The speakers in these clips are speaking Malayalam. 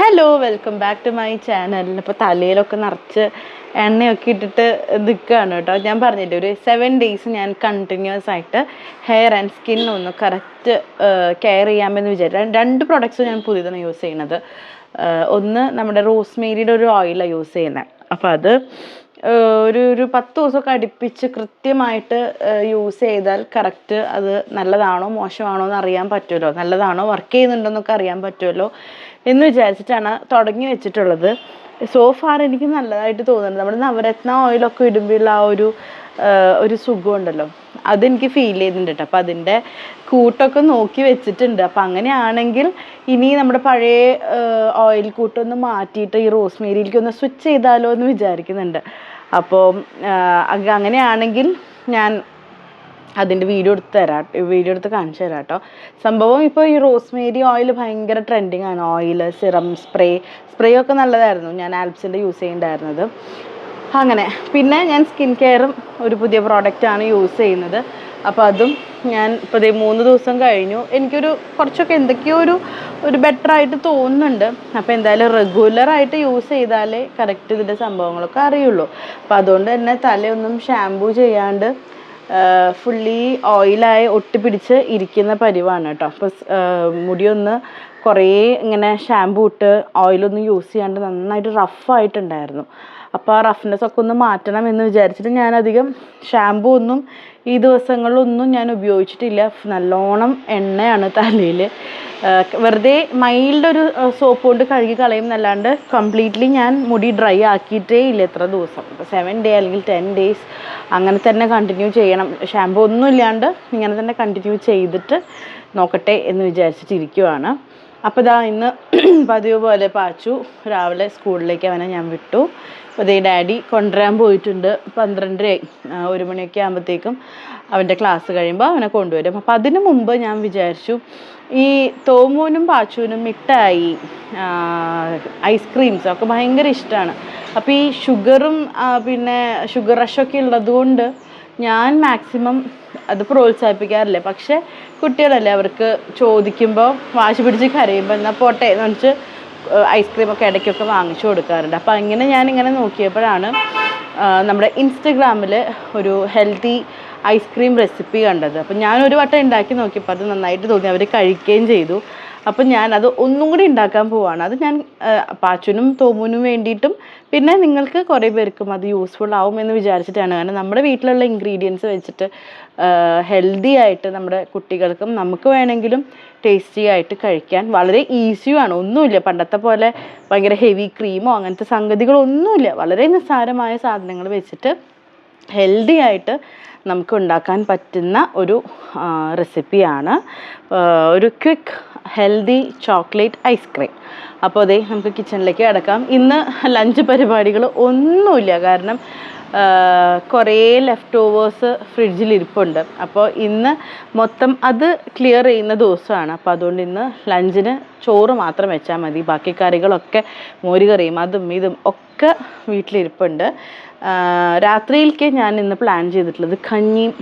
Hello welcome back to my channel ഇപ്പോൾ തലയിലൊക്കെ നിറച്ച് എണ്ണയൊക്കെ ഇട്ടിട്ട് നിൽക്കുകയാണ് കേട്ടോ. ഞാൻ പറഞ്ഞില്ലേ ഒരു സെവൻ ഡേയ്സ് ഞാൻ കണ്ടിന്യൂസ് ആയിട്ട് ഹെയർ ആൻഡ് സ്കിൻ ഒന്ന് കറക്റ്റ് കെയർ ചെയ്യാമെന്ന് വിചാരിച്ചു. രണ്ട് പ്രൊഡക്ട്സ് ഞാൻ പുതിയതാണ് യൂസ് ചെയ്യുന്നത്. ഒന്ന് നമ്മുടെ റോസ്മേരിയുടെ ഒരു ഓയിലാണ് യൂസ് ചെയ്യുന്നത് അപ്പോൾ അത് ഒരു ഒരു പത്ത് ദിവസമൊക്കെ അടുപ്പിച്ച് കൃത്യമായിട്ട് യൂസ് ചെയ്താൽ കറക്റ്റ് അത് നല്ലതാണോ മോശമാണോ എന്ന് അറിയാൻ പറ്റുമല്ലോ. നല്ലതാണോ വർക്ക് ചെയ്യുന്നുണ്ടോ എന്നൊക്കെ അറിയാൻ പറ്റുമല്ലോ. എന്ന് വിചാരിച്ചിട്ടാണ് തുടങ്ങി വെച്ചിട്ടുള്ളത്. സോ ഫാർ എനിക്ക് നല്ലതായിട്ട് തോന്നുന്നുണ്ട്. നമ്മുടെ നവരത്ന ഓയിലൊക്കെ ഇടുമ്പോഴുള്ള ആ ഒരു ഒരു സുഖമുണ്ടല്ലോ. അതെനിക്ക് ഫീൽ ചെയ്യുന്നുണ്ട് കേട്ടോ അപ്പം അതിന്റെ കൂട്ടൊക്കെ നോക്കി വെച്ചിട്ടുണ്ട്. അപ്പം അങ്ങനെയാണെങ്കിൽ ഇനി നമ്മുടെ പഴയ ഓയിൽ കൂട്ടൊന്ന് മാറ്റിയിട്ട് ഈ റോസ്മേരിയിലേക്ക് ഒന്ന് സ്വിച്ച് ചെയ്താലോ എന്ന് വിചാരിക്കുന്നുണ്ട്. അപ്പോൾ അങ്ങനെയാണെങ്കിൽ ഞാൻ അതിന്റെ വീഡിയോ എടുത്ത് തരാം വീഡിയോ എടുത്ത് കാണിച്ചു തരാം കേട്ടോ സംഭവം ഇപ്പോൾ ഈ റോസ്മേരി ഓയിൽ ഭയങ്കര ട്രെൻഡിങ് ആണ്. ഓയിൽ സിറം സ്പ്രേ സ്പ്രേ ഒക്കെ നല്ലതായിരുന്നു. ഞാൻ ആൽപ്സിന്റെ യൂസ് ചെയ്യുന്നുണ്ടായിരുന്നത് അങ്ങനെ. പിന്നെ ഞാൻ സ്കിൻ കെയറും ഒരു പുതിയ പ്രോഡക്റ്റാണ് യൂസ് ചെയ്യുന്നത്. അപ്പോൾ അതും ഞാൻ ഇപ്പോൾ ദേ മൂന്ന് ദിവസം കഴിഞ്ഞു. എനിക്കൊരു കുറച്ചൊക്കെ എന്തൊക്കെയോ ഒരു ഒരു ബെറ്റർ ആയിട്ട് തോന്നുന്നുണ്ട്. അപ്പോൾ എന്തായാലും റെഗുലറായിട്ട് യൂസ് ചെയ്താലേ കറക്റ്റ് ഇതിന്റെ സംഭവങ്ങളൊക്കെ അറിയുള്ളൂ. അപ്പോൾ അതുകൊണ്ട് തന്നെ തലയൊന്നും ഷാമ്പൂ ചെയ്യാണ്ട് ഫുള്ളി ഓയിലായി ഒട്ടിപ്പിടിച്ച് ഇരിക്കുന്ന പരിവാണ് കേട്ടോ. അപ്പോൾ മുടിയൊന്ന് കുറേ ഇങ്ങനെ ഷാമ്പൂ ഇട്ട് ഓയിലൊന്നും യൂസ് ചെയ്യാണ്ട് നന്നായിട്ട് റഫായിട്ടുണ്ടായിരുന്നു അപ്പോൾ ആ റഫ്നെസ് ഒക്കെ ഒന്ന് മാറ്റണം എന്ന് വിചാരിച്ചിട്ട് ഞാൻ അധികം ഷാമ്പൂ ഒന്നും ഈ ദിവസങ്ങളിലൊന്നും ഞാൻ ഉപയോഗിച്ചിട്ടില്ല. നല്ലോണം എണ്ണയാണ് തലയിൽ വെറുതെ മൈൽഡ് ഒരു സോപ്പ് കൊണ്ട് കഴുകി കളയും എന്നല്ലാണ്ട് കംപ്ലീറ്റ്ലി ഞാൻ മുടി ഡ്രൈ ആക്കിയിട്ടേ ഇല്ല എത്ര ദിവസം. ഇപ്പോൾ സെവൻ ഡേ അല്ലെങ്കിൽ ടെൻ ഡേയ്സ് അങ്ങനെ തന്നെ കണ്ടിന്യൂ ചെയ്യണം. ഷാമ്പൂ ഒന്നും ഇല്ലാണ്ട് ഇങ്ങനെ തന്നെ കണ്ടിന്യൂ ചെയ്തിട്ട് നോക്കട്ടെ എന്ന് വിചാരിച്ചിട്ടിരിക്കുവാണ്. അപ്പോൾ ഇതാ ഇന്ന് പതിവ് പോലെ പാച്ചു. രാവിലെ സ്കൂളിലേക്ക് അവനെ ഞാൻ വിട്ടു. അപ്പോൾ ദേ ഡാഡി കൊണ്ടുവരാൻ പോയിട്ടുണ്ട്. പന്ത്രണ്ടരയായി. ഒരു മണിയൊക്കെ ആകുമ്പോഴത്തേക്കും അവന്റെ ക്ലാസ് കഴിയുമ്പോൾ അവനെ കൊണ്ടുവരും. അപ്പോൾ അതിന് മുമ്പ് ഞാൻ വിചാരിച്ചു ഈ തോമൂനും പാച്ചുവിനും മിഠായി ഐസ്ക്രീംസ് ഒക്കെ ഭയങ്കര ഇഷ്ടമാണ്. അപ്പോൾ ഈ ഷുഗറും പിന്നെ ഷുഗർ റഷൊക്കെ ഉള്ളതുകൊണ്ട് ഞാൻ മാക്സിമം അത് പ്രോത്സാഹിപ്പിക്കാറില്ല. പക്ഷേ കുട്ടികളല്ലേ അവർക്ക് ചോദിക്കുമ്പോൾ വാശി പിടിച്ച് കരയുമ്പോൾ എന്നാൽ പോട്ടെ എന്ന് വെച്ച് ഐസ്ക്രീമൊക്കെ ഇടയ്ക്കൊക്കെ വാങ്ങിച്ചു കൊടുക്കാറുണ്ട്. അപ്പോൾ അങ്ങനെ ഞാൻ ഇങ്ങനെ നോക്കിയപ്പോഴാണ് നമ്മുടെ ഇൻസ്റ്റഗ്രാമിൽ ഒരു ഹെൽത്തി ഐസ്ക്രീം റെസിപ്പി കണ്ടത്. അപ്പം ഞാനൊരു വട്ടം ഉണ്ടാക്കി നോക്കിയപ്പോൾ അത് നന്നായിട്ട് തോന്നി. അവർ കഴിക്കുകയും ചെയ്തു. അപ്പം ഞാൻ അത് ഒന്നും കൂടി ഉണ്ടാക്കാൻ പോവാണ്. അത് ഞാൻ പാച്ചുനും തോമുനും വേണ്ടിയിട്ടും പിന്നെ നിങ്ങൾക്ക് കുറേ പേർക്കും അത് യൂസ്ഫുൾ ആവും എന്ന് വിചാരിച്ചിട്ടാണ്. കാരണം നമ്മുടെ വീട്ടിലുള്ള ഇൻഗ്രീഡിയൻസ് വെച്ചിട്ട് ഹെൽത്തി ആയിട്ട് നമ്മുടെ കുട്ടികൾക്കും നമുക്ക് വേണമെങ്കിലും ടേസ്റ്റി ആയിട്ട് കഴിക്കാൻ വളരെ ഈസിയുമാണ് ഒന്നുമില്ല. പണ്ടത്തെ പോലെ ഭയങ്കര ഹെവി ക്രീമോ അങ്ങനത്തെ സംഗതികളൊന്നുമില്ല. വളരെ നിസ്സാരമായ സാധനങ്ങൾ വെച്ചിട്ട് ഹെൽത്തി ആയിട്ട് നമുക്ക് ഉണ്ടാക്കാൻ പറ്റുന്ന ഒരു റെസിപ്പിയാണ് ഒരു ക്വിക്ക് ഹെൽത്തി ചോക്ലേറ്റ് ഐസ്ക്രീം അപ്പോൾ അതേ നമുക്ക് കിച്ചണിലേക്ക് കിടക്കാം. ഇന്ന് ലഞ്ച് പരിപാടികൾ ഒന്നുമില്ല. കാരണം കുറേ ലെഫ്റ്റ് ഓവേഴ്സ് ഫ്രിഡ്ജിൽ ഇരിപ്പുണ്ട്. അപ്പോൾ ഇന്ന് മൊത്തം അത് ക്ലിയർ ചെയ്യുന്ന ദിവസമാണ്. അപ്പോൾ അതുകൊണ്ട് ഇന്ന് ലഞ്ചിന് ചോറ് മാത്രം വെച്ചാൽ മതി. ബാക്കി കറികളൊക്കെ മോരുകറിയും അതും ഇതും ഒക്കെ വീട്ടിലിരിപ്പുണ്ട്. രാത്രിയിലേക്ക് ഞാൻ ഇന്ന് പ്ലാൻ ചെയ്തിട്ടുള്ളത് കഞ്ഞിയും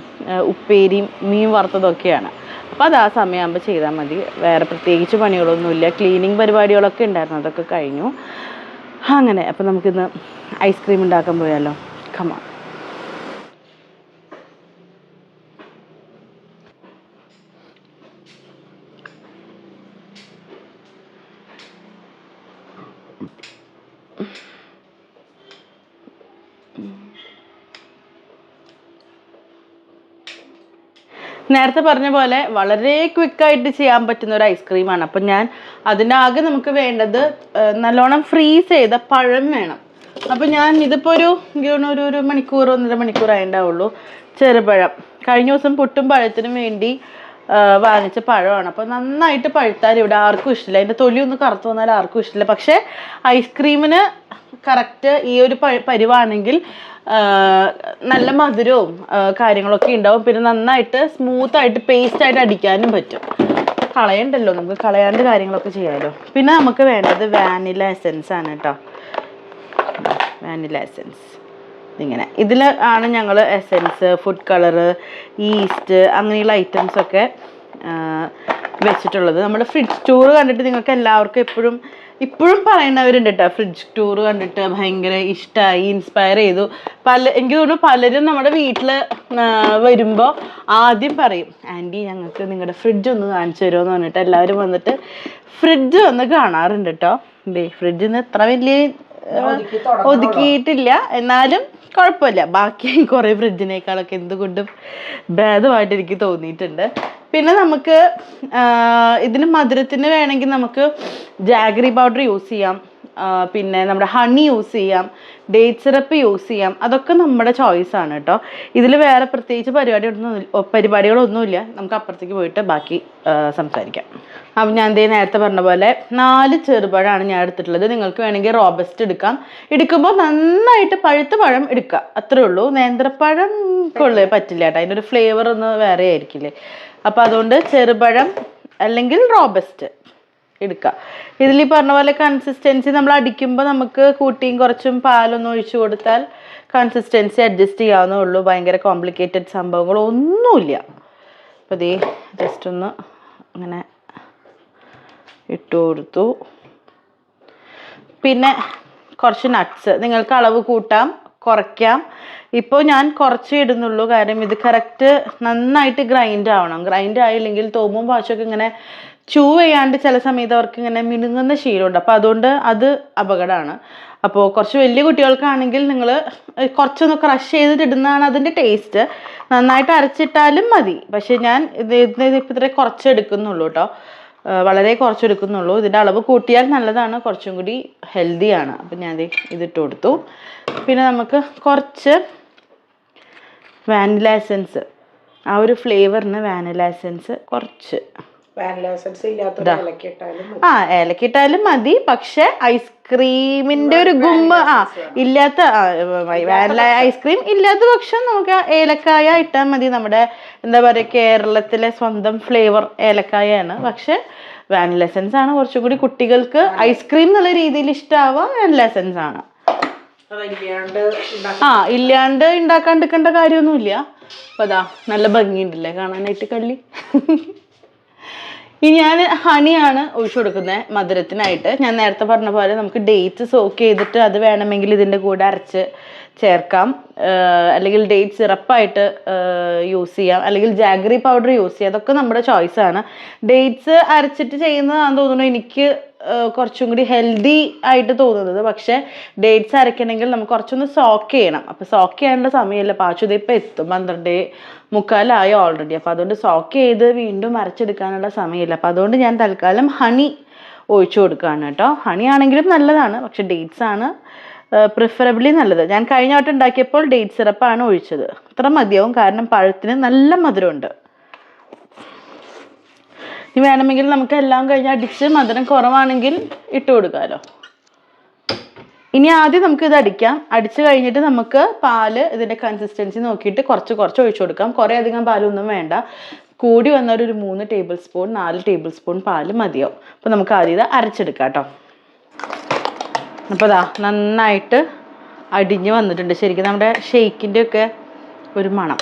ഉപ്പേരിയും മീൻ വറുത്തതൊക്കെയാണ്. അപ്പോൾ അത് ആ സമയമാകുമ്പോൾ ചെയ്താൽ മതി. വേറെ പ്രത്യേകിച്ച് പണികളൊന്നുമില്ല. ക്ലീനിങ് പരിപാടികളൊക്കെ ഉണ്ടായിരുന്നു. അതൊക്കെ കഴിഞ്ഞു. അങ്ങനെ. അപ്പോൾ നമുക്കിന്ന് ഐസ്ക്രീം ഉണ്ടാക്കാൻ പോയാലോ? കമാ നേരത്തെ പറഞ്ഞ പോലെ വളരെ ക്വിക്കായിട്ട് ചെയ്യാൻ പറ്റുന്ന ഒരു ഐസ്ക്രീമാണ് അപ്പം ഞാൻ അതിന്റെ ആകെ നമുക്ക് വേണ്ടത് നല്ലോണം ഫ്രീസ് ചെയ്ത പഴം വേണം. അപ്പം ഞാൻ ഇതിപ്പോൾ ഒരു ഒരു ഒരു മണിക്കൂർ ഒന്നര മണിക്കൂർ ആയിണ്ടാവുള്ളൂ. ചെറുപഴം. കഴിഞ്ഞ ദിവസം പുട്ടും പഴത്തിനും വേണ്ടി വാങ്ങിച്ച പഴമാണ്. അപ്പോൾ നന്നായിട്ട് പഴുത്താൽ ഇവിടെ ആർക്കും ഇഷ്ടമില്ല. അതിന്റെ തൊലി ഒന്ന് കറുത്ത് വന്നാൽ ആർക്കും ഇഷ്ടമില്ല. പക്ഷേ ഐസ്ക്രീമിന് കറക്റ്റ് ഈ ഒരു പരിവാണെങ്കിൽ നല്ല മധുരവും കാര്യങ്ങളൊക്കെ ഉണ്ടാവും. പിന്നെ നന്നായിട്ട് സ്മൂത്ത് ആയിട്ട് പേസ്റ്റ് ആയിട്ട് അടിക്കാനും പറ്റും. കളയണ്ടല്ലോ നമുക്ക്. കളയാണ്ട് കാര്യങ്ങളൊക്കെ ചെയ്യാമല്ലോ പിന്നെ നമുക്ക് വേണ്ടത് വാനില എസെൻസ് ആണ് കേട്ടോ വാനില എസെൻസ് ഇങ്ങനെ. ഇതിൽ ആണ് ഞങ്ങൾ എസെൻസ് ഫുഡ് കളറ് ഈസ്റ്റ് അങ്ങനെയുള്ള ഐറ്റംസൊക്കെ വെച്ചിട്ടുള്ളത്. നമ്മുടെ ഫ്രിഡ്ജ് ടൂർ കണ്ടിട്ട് നിങ്ങൾക്ക് എല്ലാവർക്കും എപ്പോഴും ഇപ്പോഴും പറയുന്നവരുണ്ട് കേട്ടോ ഫ്രിഡ്ജ് ടൂർ കണ്ടിട്ട് ഭയങ്കര ഇഷ്ടമായി ഇൻസ്പയർ ചെയ്തു. പല എനിക്ക് തോന്നുന്നു പലരും നമ്മുടെ വീട്ടിൽ വരുമ്പോൾ ആദ്യം പറയും ആന്റി ഞങ്ങൾക്ക് നിങ്ങളുടെ ഫ്രിഡ്ജ് ഒന്ന് കാണിച്ചു തരുമോ എന്ന് പറഞ്ഞിട്ട് എല്ലാവരും വന്നിട്ട് ഫ്രിഡ്ജ് വന്ന് കാണാറുണ്ട് കേട്ടോ ദേ ഫ്രിഡ്ജിന്ന് എത്ര വലിയ ഒതുക്കിയിട്ടില്ല. എന്നാലും കുഴപ്പമില്ല. ബാക്കി കുറേ ഫ്രിഡ്ജിനേക്കാളൊക്കെ എന്തുകൊണ്ടും ഭേദമായിട്ട് എനിക്ക് തോന്നിയിട്ടുണ്ട്. പിന്നെ നമുക്ക് ഇതിന് മധുരത്തിന് വേണമെങ്കിൽ നമുക്ക് ജാഗറി പൗഡർ യൂസ് ചെയ്യാം. പിന്നെ നമ്മുടെ ഹണി യൂസ് ചെയ്യാം ഡേറ്റ് സിറപ്പ് യൂസ് ചെയ്യാം അതൊക്കെ നമ്മുടെ ചോയ്സ് ആണ് കേട്ടോ ഇതിൽ വേറെ പ്രത്യേകിച്ച് പരിപാടികളൊന്നും പരിപാടികളൊന്നുമില്ല. നമുക്ക് അപ്പുറത്തേക്ക് പോയിട്ട് ബാക്കി സംസാരിക്കാം. അപ്പം ഞാൻ ദേ നേരത്തെ പറഞ്ഞ പോലെ നാല് ചെറുപഴമാണ് ഞാൻ എടുത്തിട്ടുള്ളത്. നിങ്ങൾക്ക് വേണമെങ്കിൽ റോബസ്റ്റ് എടുക്കാം. എടുക്കുമ്പോൾ നന്നായിട്ട് പഴുത്ത പഴം എടുക്കുക. അത്രേ ഉള്ളൂ. നേന്ത്രപ്പഴം കൊള്ളേ പറ്റില്ല കേട്ടോ. അതിന്റെ ഒരു ഫ്ലേവർ ഒന്ന് വേറെ ആയിരിക്കില്ലേ? അപ്പോൾ അതുകൊണ്ട് ചെറുപഴം അല്ലെങ്കിൽ റോബസ്റ്റ് എടുക്കുക ഇതിൽ ഈ പറഞ്ഞ പോലെ കൺസിസ്റ്റൻസി നമ്മൾ അടിക്കുമ്പോൾ നമുക്ക് കൂട്ടിയും കുറച്ചും പാലൊന്നും ഒഴിച്ചു കൊടുത്താൽ കൺസിസ്റ്റൻസി അഡ്ജസ്റ്റ് ചെയ്യാവുന്നേ ഉള്ളൂ ഭയങ്കര കോംപ്ലിക്കേറ്റഡ് സംഭവങ്ങളൊന്നുമില്ല അപ്പോൾ ഇതേ ജസ്റ്റ് ഒന്ന് അങ്ങനെ ഇട്ട് കൊടുത്തു. പിന്നെ കുറച്ച് നട്ട്സ് നിങ്ങൾക്ക് അളവ് കൂട്ടാം കുറയ്ക്കാം. ഇപ്പോൾ ഞാൻ കുറച്ച് ഇടുന്നുള്ളൂ. കാരണം ഇത് കറക്റ്റ് നന്നായിട്ട് ഗ്രൈൻഡ് ആവണം. ഗ്രൈൻഡ് ആയില്ലെങ്കിൽ തോമും പാശമൊക്കെ ഇങ്ങനെ ചൂ ചെയ്യാണ്ട് ചില സമയത്ത് അവർക്ക് ഇങ്ങനെ മിനുങ്ങുന്ന ശീലമുണ്ട്. അപ്പോൾ അതുകൊണ്ട് അത് അപകടമാണ്. അപ്പോൾ കുറച്ച് വലിയ കുട്ടികൾക്കാണെങ്കിൽ നിങ്ങൾ കുറച്ചൊന്ന് ക്രഷ് ചെയ്തിട്ടിടുന്നതാണ് അതിന്റെ ടേസ്റ്റ് നന്നായിട്ട് അരച്ചിട്ടാലും മതി. പക്ഷേ ഞാൻ ഇത് ഇപ്പം കുറച്ച് എടുക്കുന്നുള്ളൂ കേട്ടോ. വളരെ കുറച്ച് എടുക്കുന്നുള്ളൂ ഇതിന്റെ അളവ് കൂട്ടിയാൽ നല്ലതാണ്. കുറച്ചും കൂടി ഹെൽത്തിയാണ് അപ്പം ഞാൻ ഇതിട്ട് കൊടുത്തു. പിന്നെ നമുക്ക് കുറച്ച് വാനില എസൻസ് ആ ഒരു ഫ്ലേവറിന് വാനില എസൻസ് കുറച്ച്. ആ ഏലക്കിട്ടാലും മതി. പക്ഷെ ഐസ്ക്രീമിന്റെ ഒരു ഗുമ്മ ആ ഇല്ലാത്ത വാനില ഐസ്ക്രീം ഇല്ലാത്ത പക്ഷം നമുക്ക് ഏലക്കായ ഇട്ടാൽ മതി. നമ്മുടെ എന്താ പറയുക കേരളത്തിലെ സ്വന്തം ഫ്ലേവർ ഏലക്കായാണ് പക്ഷെ വാനില എസൻസ് ആണ് കുറച്ചുകൂടി കുട്ടികൾക്ക് ഐസ്ക്രീം എന്നുള്ള രീതിയിൽ ഇഷ്ടമാവുക വാനില എസൻസ് ആണ്. ആ ഇല്ലാണ്ട് ഉണ്ടാക്കാണ്ടിരിക്കേണ്ട കാര്യമൊന്നുമില്ല. അപ്പൊ അതാ നല്ല ഭംഗിയുണ്ടല്ലേ കാണാനായിട്ട് കള്ളി? ഇനി ഞാൻ ഹണിയാണ് ഒഴിച്ചു കൊടുക്കുന്നത് മധുരത്തിനായിട്ട്. ഞാൻ നേരത്തെ പറഞ്ഞ പോലെ നമുക്ക് ഡേറ്റ് സോക്ക് ചെയ്തിട്ട് അത് വേണമെങ്കിൽ ഇതിന്റെ കൂടെ അരച്ച് ചേർക്കാം. അല്ലെങ്കിൽ ഡേറ്റ് സിറപ്പായിട്ട് യൂസ് ചെയ്യാം. അല്ലെങ്കിൽ ജാഗറി പൗഡർ യൂസ് ചെയ്യാം. അതൊക്കെ നമ്മുടെ ചോയ്സ് ആണ്. ഡേറ്റ്സ് അരച്ചിട്ട് ചെയ്യുന്നതാണെന്ന് തോന്നുന്നു എനിക്ക് കുറച്ചും കൂടി ഹെൽത്തി ആയിട്ട് തോന്നുന്നത്. പക്ഷേ ഡേറ്റ്സ് അരയ്ക്കണമെങ്കിൽ നമുക്ക് കുറച്ചൊന്ന് സോക്ക് ചെയ്യണം. അപ്പോൾ സോക്ക് ചെയ്യേണ്ട സമയമല്ല. പാച്ചുത ഇപ്പം എത്തും. പന്ത്രണ്ട് മുക്കാലായി ഓൾറെഡി അപ്പോൾ അതുകൊണ്ട് സോക്ക് ചെയ്ത് വീണ്ടും അരച്ചെടുക്കാനുള്ള സമയമില്ല. അപ്പോൾ അതുകൊണ്ട് ഞാൻ തൽക്കാലം ഹണി ഒഴിച്ചു കൊടുക്കുകയാണ് കേട്ടോ. ഹണി ആണെങ്കിലും നല്ലതാണ്. പക്ഷെ ഡേറ്റ്സ് ആണ് പ്രിഫറബിളി നല്ലത്. ഞാൻ കഴിഞ്ഞ വട്ടം ഉണ്ടാക്കിയപ്പോൾ ഡേറ്റ് സിറപ്പാണ് ഒഴിച്ചത്. അത്ര മതിയാവും. കാരണം പഴത്തിന് നല്ല മധുരമുണ്ട്. ഇനി വേണമെങ്കിൽ നമുക്ക് എല്ലാം കഴിഞ്ഞ് അടിച്ച് മധുരം കുറവാണെങ്കിൽ ഇട്ട് കൊടുക്കാമല്ലോ ഇനി ആദ്യം നമുക്ക് ഇത് അടിക്കാം. അടിച്ചു കഴിഞ്ഞിട്ട് നമുക്ക് പാൽ ഇതിന്റെ കൺസിസ്റ്റൻസി നോക്കിയിട്ട് കുറച്ച് കുറച്ച് ഒഴിച്ചു കൊടുക്കാം. കുറേ അധികം പാലൊന്നും വേണ്ട. കൂടി വന്നാൽ ഒരു മൂന്ന് ടേബിൾ സ്പൂൺ നാല് ടേബിൾ സ്പൂൺ പാൽ മതിയാവും. അപ്പോൾ നമുക്ക് ആദ്യം ഇത് അരച്ചെടുക്കാം കേട്ടോ. അപ്പോൾ അതാ നന്നായിട്ട് അടിഞ്ഞ് വന്നിട്ടുണ്ട്. ശരിക്കും നമ്മുടെ ഷെയ്ക്കിന്റെ ഒക്കെ ഒരു മണം.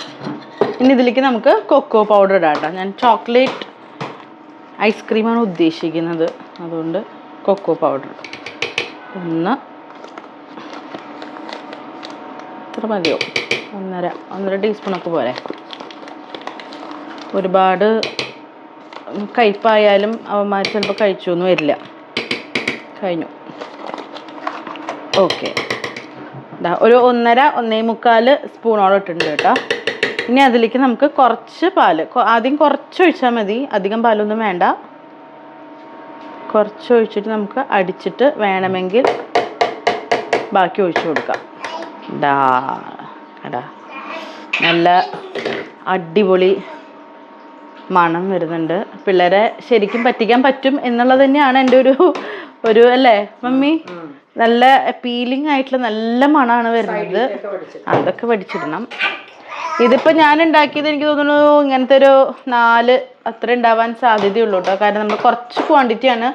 ഇനി ഇതിലേക്ക് നമുക്ക് കൊക്കോ പൗഡർ ഇടാം കേട്ടോ. ഞാൻ ചോക്ലേറ്റ് ഐസ്ക്രീമാണ് ഉദ്ദേശിക്കുന്നത്. അതുകൊണ്ട് കൊക്കോ പൗഡർ ഒന്ന് ഇത്ര മതിയോ? ഒന്നര. ഒന്നര ടീസ്പൂണൊക്കെ പോരെ. ഒരുപാട് കയ്പായാലും അവന്മാർ ചിലപ്പോൾ കഴിച്ചു എന്ന് വരില്ല. കഴിഞ്ഞു. ഓക്കെ. ഒരു ഒന്നര ഒന്നേ മുക്കാൽ സ്പൂണോളം ഇട്ടിട്ടുണ്ട് കേട്ടോ. ഇനി അതിലേക്ക് നമുക്ക് കുറച്ച് പാൽ. ആദ്യം കുറച്ച് ഒഴിച്ചാൽ മതി. അധികം പാലൊന്നും വേണ്ട. കുറച്ച് ഒഴിച്ചിട്ട് നമുക്ക് അടിച്ചിട്ട് വേണമെങ്കിൽ ബാക്കി ഒഴിച്ചു കൊടുക്കാം. ഡാ എടാ നല്ല അടിപൊളി മണം വരുന്നുണ്ട്. പിള്ളേരെ ശരിക്കും പറ്റിക്കാൻ പറ്റും എന്നുള്ളത് തന്നെയാണ് എന്റെ ഒരു ഒരു അല്ലേ മമ്മി? നല്ല അപ്പീലിംഗ് ആയിട്ടുള്ള നല്ല മണമാണ് വരുന്നത്. അതൊക്കെ പഠിച്ചിടണം. ഇതിപ്പോൾ ഞാൻ ഉണ്ടാക്കിയത് എനിക്ക് തോന്നുന്നു ഇങ്ങനത്തെ ഒരു നാല് അത്ര ഉണ്ടാവാൻ സാധ്യതയുള്ളൂ കേട്ടോ. കാരണം നമ്മൾ കുറച്ച് ക്വാണ്ടിറ്റിയാണ്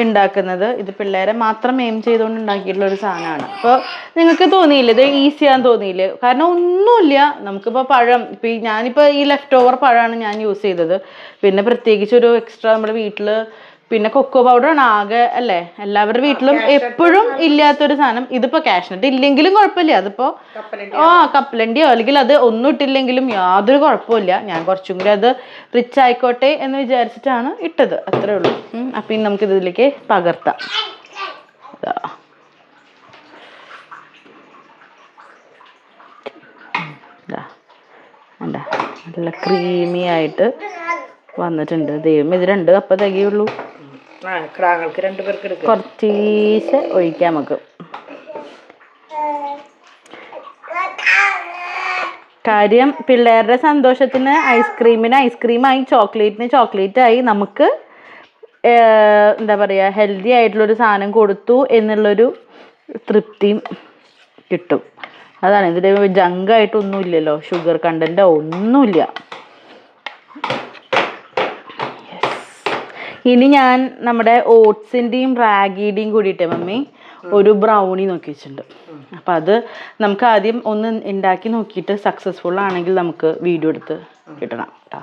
ഉണ്ടാക്കുന്നത്. ഇത് പിള്ളേരെ മാത്രം എയിം ചെയ്തുകൊണ്ട് ഉണ്ടാക്കിയിട്ടുള്ള ഒരു സാധനമാണ്. അപ്പോൾ നിങ്ങൾക്ക് തോന്നിയില്ല? ഇത് ഈസിയാന്ന് തോന്നിയില്ല? കാരണം ഒന്നുമില്ല. നമുക്കിപ്പോൾ പഴം ഇപ്പോൾ ഈ ഞാനിപ്പോൾ ഈ ലെഫ്റ്റ് ഓവർ പഴമാണ് ഞാൻ യൂസ് ചെയ്തത്. പിന്നെ പ്രത്യേകിച്ച് ഒരു എക്സ്ട്രാ നമ്മുടെ വീട്ടിൽ പിന്നെ കൊക്കോ പൗഡർ ആണ് ആകെ അല്ലേ? എല്ലാവരുടെ വീട്ടിലും എപ്പോഴും ഇല്ലാത്തൊരു സാധനം. ഇതിപ്പോ കാഷ്നട്ട് ഇല്ലെങ്കിലും കുഴപ്പമില്ല. അതിപ്പോ ആ കപ്പലണ്ടിയോ? അല്ലെങ്കിൽ അത് ഒന്നും ഇട്ടില്ലെങ്കിലും യാതൊരു കുഴപ്പമില്ല ഞാൻ കുറച്ചും കൂടി അത് റിച്ച് ആയിക്കോട്ടെ എന്ന് വിചാരിച്ചിട്ടാണ് ഇട്ടത്. അത്രേ ഉള്ളൂ. അപ്പൊ ഇനി നമുക്ക് ഇതിലേക്ക് പകർത്താം. നല്ല ക്രീമി ആയിട്ട് വന്നിട്ടുണ്ട്. ദൈവം ഇത് രണ്ട് കപ്പ തികയുള്ളൂ. കുറച്ച് രണ്ടു പേർക്ക് കുറച്ചീശെ ഒഴിക്കാം നമുക്ക്. കാര്യം പിള്ളേരുടെ സന്തോഷത്തിന് ഐസ്ക്രീമിന് ഐസ്ക്രീമായി ചോക്ലേറ്റിന് ചോക്ലേറ്റ് ആയി നമുക്ക് എന്താ പറയുക ഹെൽത്തി ആയിട്ടുള്ളൊരു സാധനം കൊടുത്തു എന്നുള്ളൊരു തൃപ്തിയും കിട്ടും. അതാണ് ഇതിൽ ജങ്കായിട്ടൊന്നും ഇല്ലല്ലോ ഷുഗർ കണ്ടന്റോ ഒന്നുമില്ല. ഇനി ഞാൻ നമ്മുടെ ഓട്സിന്റെയും റാഗിയുടെയും കൂടിയിട്ട് മമ്മി ഒരു ബ്രൗണി നോക്കി വെച്ചിട്ടുണ്ട്. അപ്പം അത് നമുക്ക് ആദ്യം ഒന്ന് ഉണ്ടാക്കി നോക്കിയിട്ട് സക്സസ്ഫുൾ ആണെങ്കിൽ നമുക്ക് വീഡിയോ എടുത്ത് കിട്ടണം കേട്ടോ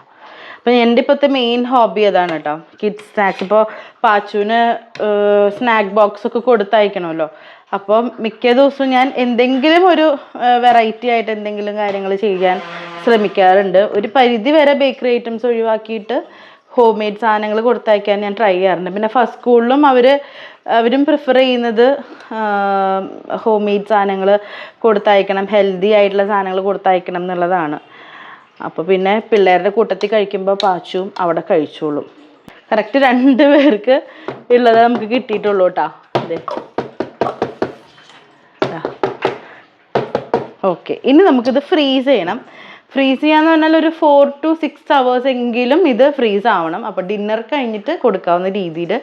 അപ്പം എന്റെ ഇപ്പോഴത്തെ മെയിൻ ഹോബി അതാണ് കേട്ടോ കിഡ്സ് സ്നാക്സ് ഇപ്പോൾ പാച്ചുവിന് സ്നാക്ക് ബോക്സ് ഒക്കെ കൊടുത്തയക്കണമല്ലോ. അപ്പോൾ മിക്ക ദിവസവും ഞാൻ എന്തെങ്കിലും ഒരു വെറൈറ്റി ആയിട്ട് എന്തെങ്കിലും കാര്യങ്ങൾ ചെയ്യാൻ ശ്രമിക്കാറുണ്ട്. ഒരു പരിധി വരെ ബേക്കറി ഐറ്റംസ് ഒഴിവാക്കിയിട്ട് ഹോം മെയ്ഡ് സാധനങ്ങൾ കൊടുത്തയക്കാൻ ഞാൻ ട്രൈ ചെയ്യാറുണ്ട്. പിന്നെ ഫസ്റ്റ് സ്കൂളിലും അവർ അവരും പ്രിഫർ ചെയ്യുന്നത് ഹോം മെയ്ഡ് സാധനങ്ങൾ കൊടുത്തയക്കണം ഹെൽത്തി ആയിട്ടുള്ള സാധനങ്ങൾ കൊടുത്തയക്കണം എന്നുള്ളതാണ്. അപ്പോൾ പിന്നെ പിള്ളേരുടെ കൂട്ടത്തിൽ കഴിക്കുമ്പോൾ പാച്ചും അവിടെ കഴിച്ചോളും. കറക്റ്റ് രണ്ട് പേർക്ക് ഉള്ളത് നമുക്ക് കിട്ടിയിട്ടുള്ളൂ കേട്ടോ അതെ ഓക്കെ ഇനി നമുക്കിത് ഫ്രീസ് ചെയ്യണം. ഫ്രീസ് ചെയ്യാന്ന് പറഞ്ഞാൽ ഒരു ഫോർ ടു സിക്സ് അവേഴ്സ് എങ്കിലും ഇത് ഫ്രീസ് ആവണം. അപ്പോൾ ഡിന്നർ കഴിഞ്ഞിട്ട് കൊടുക്കാവുന്ന രീതിയിൽ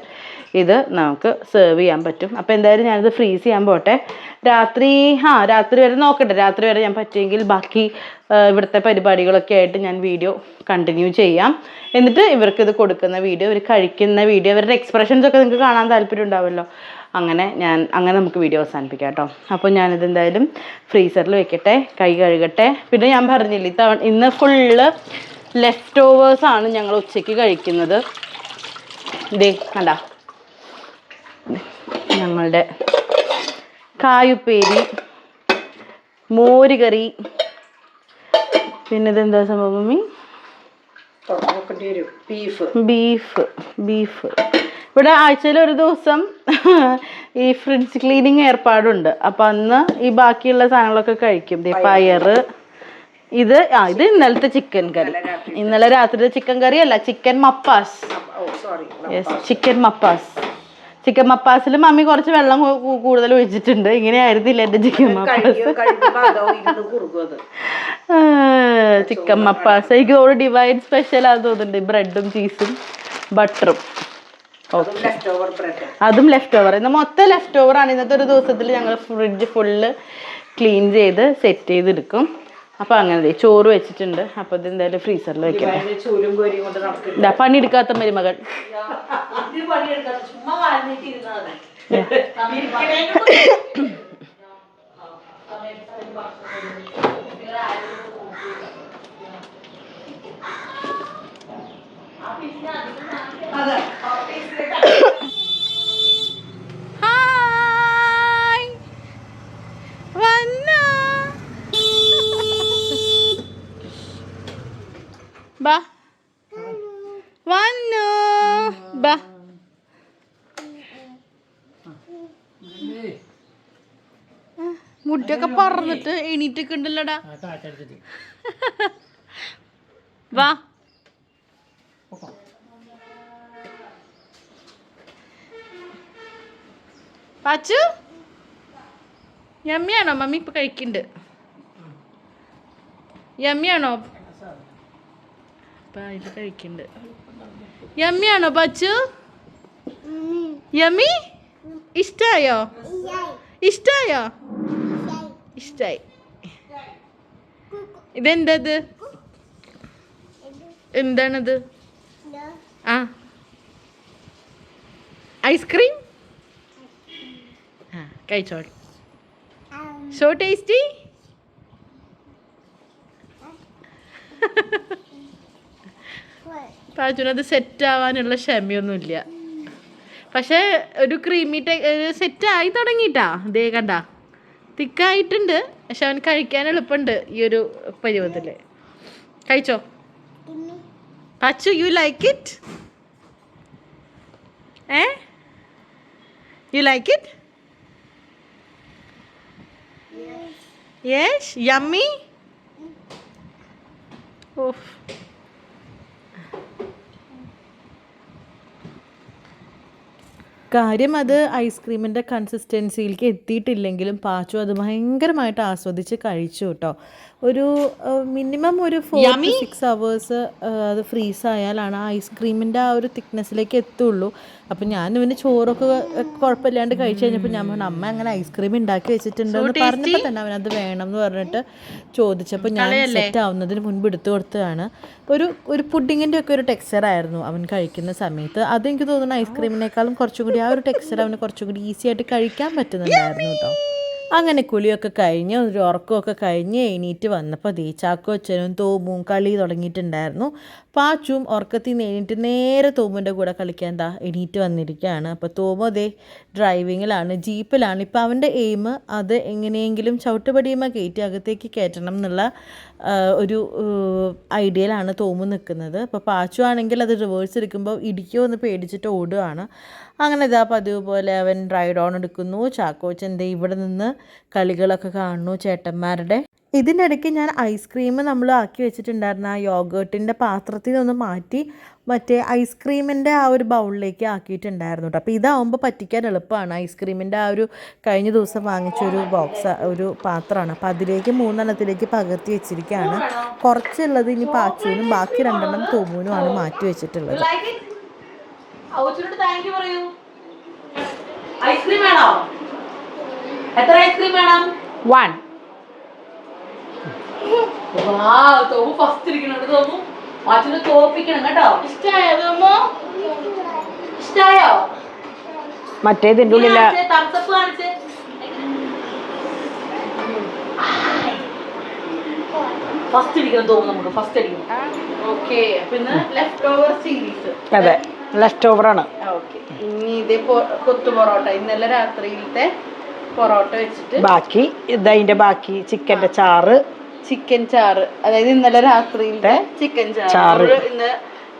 ഇത് നമുക്ക് സെർവ് ചെയ്യാൻ പറ്റും. അപ്പോൾ എന്തായാലും ഞാനിത് ഫ്രീസ് ചെയ്യാൻ പോട്ടെ. രാത്രി ആ രാത്രി വരെ നോക്കട്ടെ. രാത്രി വരെ ഞാൻ പറ്റിയെങ്കിൽ ബാക്കി ഇവിടുത്തെ പരിപാടികളൊക്കെ ആയിട്ട് ഞാൻ വീഡിയോ കണ്ടിന്യൂ ചെയ്യാം. എന്നിട്ട് ഇവർക്ക് ഇത് കൊടുക്കുന്ന വീഡിയോ ഇവർ കഴിക്കുന്ന വീഡിയോ ഇവരുടെ എക്സ്പ്രഷൻസ് ഒക്കെ നിങ്ങൾക്ക് കാണാൻ താല്പര്യം ഉണ്ടാവുമല്ലോ അങ്ങനെ ഞാൻ അങ്ങനെ നമുക്ക് വീഡിയോ അവസാനിപ്പിക്കാം കേട്ടോ. അപ്പോൾ ഞാനിത് എന്തായാലും ഫ്രീസറിൽ വെക്കട്ടെ കൈ കഴുകട്ടെ. പിന്നെ ഞാൻ പറഞ്ഞില്ല ഇത്തവണ ഇന്ന് ഫുള്ള് ലെഫ്റ്റ് ഓവേഴ്സ് ആണ് ഞങ്ങൾ ഉച്ചയ്ക്ക് കഴിക്കുന്നത്. ഇതേ കണ്ട. ഞങ്ങളുടെ കായുപ്പേരി മോരുകറി. പിന്നെ ഇതെന്താ സംഭവം ബീഫ്. Beef beef. ഇവിടെ ആഴ്ചയിൽ ഒരു ദിവസം ഈ ഫ്രിഡ്ജ് ക്ലീനിങ് ഏർപ്പാടുണ്ട്. അപ്പം അന്ന് ഈ ബാക്കിയുള്ള സാധനങ്ങളൊക്കെ കഴിക്കും. പയർ ഇത് ആ ഇത് ഇന്നലത്തെ ചിക്കൻ കറി. ഇന്നലെ രാത്രിയുടെ ചിക്കൻ കറി അല്ല chicken mappas. Yes chicken mappas. Chicken മപ്പാസിൽ mummy കുറച്ച് വെള്ളം കൂടുതൽ ഒഴിച്ചിട്ടുണ്ട്. ഇങ്ങനെ ആയിരുന്നില്ല എന്റെ ചിക്കൻ മപ്പാസ്. ചിക്കൻ മപ്പാസ്. എനിക്ക് ഒരു ഡിവൈൻ സ്പെഷ്യൽ ആണെന്ന് തോന്നുന്നുണ്ട്. ബ്രെഡും ചീസും ബട്ടറും അതും ലെഫ്റ്റ് ഓവർ ഇന്ന് മൊത്തം ലെഫ്റ്റ് ഓവർ ആണ്. ഇന്നത്തെ ഒരു ദിവസത്തിൽ ഞങ്ങൾ ഫ്രിഡ്ജ് ഫുള്ള് ക്ലീൻ ചെയ്ത് സെറ്റ് ചെയ്തെടുക്കും. അപ്പൊ അങ്ങനെ ദേ ചോറ് വെച്ചിട്ടുണ്ട്. അപ്പൊ ഇത് എന്തായാലും ഫ്രീസറിൽ വെക്കട്ടെ. ചൂരും കോരിയും കൊണ്ട് നടക്കും ഇതാ പണിയെടുക്കാത്ത മരുമകൾ ഹായ്. വന്നോ. ബാ. വന്നു. ബാ. മുടിയൊക്കെ പറന്നിട്ട് എണീറ്റൊക്കെ ഉണ്ടല്ലോടാ. വാ പാച്ചു? യമ്മിയാണോ മമ്മി ഇപ്പൊ കഴിക്കുന്നുണ്ട് യമ്മിയാണോ? ഇത് കഴിക്കുന്നുണ്ട് യമ്മിയാണോ പാച്ചു? യമ്മി? ഇഷ്ടായോ? ഇഷ്ടായോ? ഇഷ്ടായി. ഇതെന്തത്? എന്താണത്? ആ. Ice cream? കഴിച്ചോളി സോ ടേസ്റ്റി പാച്ചുനത് സെറ്റ് ആവാനുള്ള ക്ഷമയൊന്നുമില്ല. പക്ഷേ ഒരു ക്രീമി സെറ്റ് ആയി തുടങ്ങിയിട്ടാ. ദേ കണ്ട. തിക്കായിട്ടുണ്ട്. പക്ഷെ അവൻ കഴിക്കാൻ എളുപ്പമുണ്ട് ഈ ഒരു പരുവത്തിൽ കഴിച്ചോ? പച്ചു യു ലൈക്ക് ഇറ്റ് ഏ? You like it yes Yummy? Oof. കാര്യം അത് ഐസ്ക്രീമിന്റെ കൺസിസ്റ്റൻസിയിലേക്ക് എത്തിയിട്ടില്ലെങ്കിലും പാച്ചു അത് ഭയങ്കരമായിട്ട് ആസ്വദിച്ച് കഴിച്ചു കേട്ടോ ഒരു മിനിമം ഒരു ഫോർ ടു സിക്സ് അവേഴ്സ് അത് ഫ്രീസ് ആയാലാണ് ആ ഐസ്ക്രീമിന്റെ ആ ഒരു തിക്നെസ്സിലേക്ക് എത്തുള്ളൂ. അപ്പം ഞാൻ ഇവന് ചോറൊക്കെ കുഴപ്പമില്ലാണ്ട് കഴിച്ചു കഴിഞ്ഞപ്പോൾ ഞാൻ പറഞ്ഞു അമ്മ അങ്ങനെ ഐസ്ക്രീം ഉണ്ടാക്കി വെച്ചിട്ടുണ്ടെന്ന് പറഞ്ഞപ്പോൾ തന്നെ അവനത് വേണം എന്ന് പറഞ്ഞിട്ട് ചോദിച്ചപ്പോൾ ഞാൻ സെറ്റ് ആവുന്നതിന് മുൻപ് എടുത്തു കൊടുത്തതാണ്. ഒരു ഒരു പുഡിങ്ങിന്റെ ഒക്കെ ഒരു ടെക്സ്ചർ ആയിരുന്നു അവൻ കഴിക്കുന്ന സമയത്ത്. അതെനിക്ക് തോന്നുന്നു ഐസ്ക്രീമിനേക്കാളും കുറച്ചും കൂടി ആ ഒരു ടെക്സ്ചർ അവന് കുറച്ചും കൂടി ഈസി ആയിട്ട് കഴിക്കാൻ പറ്റുന്നുണ്ടായിരുന്നു കേട്ടോ അങ്ങനെ കുളിയൊക്കെ കഴിഞ്ഞ് ഒരു ഉറക്കമൊക്കെ കഴിഞ്ഞ് എണീറ്റ് വന്നപ്പോൾ ദേ ചാക്കോച്ചനും തോമും കളി തുടങ്ങിയിട്ടുണ്ടായിരുന്നു. പാച്ചും ഉറക്കത്തിൽ നിന്ന് എണീറ്റ് നേരെ തോമുന്റെ കൂടെ കളിക്കാൻ എന്താ എണീറ്റ് വന്നിരിക്കുകയാണ്. അപ്പോൾ തോമു ദേ ഡ്രൈവിങ്ങിലാണ് ജീപ്പിലാണ്. ഇപ്പോൾ അവന്റെ എയിം അത് എങ്ങനെയെങ്കിലും ചവിട്ടുപടിയുമ്പോൾ കയറ്റി അകത്തേക്ക് കയറ്റണം എന്നുള്ള ഒരു ഐഡിയയിലാണ് തോമു നിൽക്കുന്നത്. അപ്പോൾ പാച്ചു ആണെങ്കിൽ അത് റിവേഴ്സ് എടുക്കുമ്പോൾ ഇടിക്കോ എന്ന് പേടിച്ചിട്ട് ഓടുകയാണ് അങ്ങനെ ഇതാ പതിവ് പോലെ അവൻ റൈഡ് ഓൺ എടുക്കുന്നു. ചാക്കോച്ചന്റെ ഇവിടെ നിന്ന് കളികളൊക്കെ കാണുന്നു ചേട്ടന്മാരുടെ. ഇതിനിടയ്ക്ക് ഞാൻ ഐസ്ക്രീം നമ്മൾ ആക്കി വെച്ചിട്ടുണ്ടായിരുന്ന. ആ യോഗേർട്ടിന്റെ പാത്രത്തിൽ നിന്ന് മാറ്റി മറ്റേ ഐസ്ക്രീമിന്റെ ആ ഒരു ബൗളിലേക്ക് ആക്കിയിട്ടുണ്ടായിരുന്നു കേട്ടോ അപ്പോൾ ഇതാവുമ്പോൾ പറ്റിക്കാൻ എളുപ്പമാണ്. ഐസ്ക്രീമിന്റെ ആ ഒരു കഴിഞ്ഞ ദിവസം വാങ്ങിച്ചൊരു ബോക്സ് ഒരു പാത്രമാണ്. അപ്പോൾ അതിലേക്ക് മൂന്നെണ്ണത്തിലേക്ക് പകർത്തി വെച്ചിരിക്കുകയാണ്. കുറച്ചുള്ളത് ഇനി പാച്ചുവിനും ബാക്കി രണ്ടെണ്ണം തോമൂനുമാണ് മാറ്റി വെച്ചിട്ടുള്ളത്. ഐസ്ക്രീം വേണോ? എത്ര ഐസ്ക്രീം വേണം? One തോമു first തോമു. തോപ്പിക്കണം കേട്ടോ. തോമോ? ഇഷ്ടായോ? മറ്റേതിന്റെ ഉള്ളിലെ. തംസപ്പ് കാണിച്ചേ ഫസ്റ്റ് അടിക്കണം തോന്നുന്നു നമുക്ക് ഫസ്റ്റ് അടിക്കണം ഓക്കെ പിന്നെ ലെഫ്റ്റ് ഓവർ സീരീസ് അതെ ലെഫ്റ്റ് ഓവറാണ് ഓക്കെ ഇനി ഇതേ കൊത്തു പൊറോട്ട. ഇന്നലെ രാത്രിയിലത്തെ പൊറോട്ട വെച്ചിട്ട് ബാക്കി ഇതിന്റെ ബാക്കി ചിക്കന്റെ ചാറ്. ചിക്കൻ ചാറ് അതായത് ഇന്നലെ രാത്രിയിലെ ചിക്കൻ ചാറ്. ഇന്ന്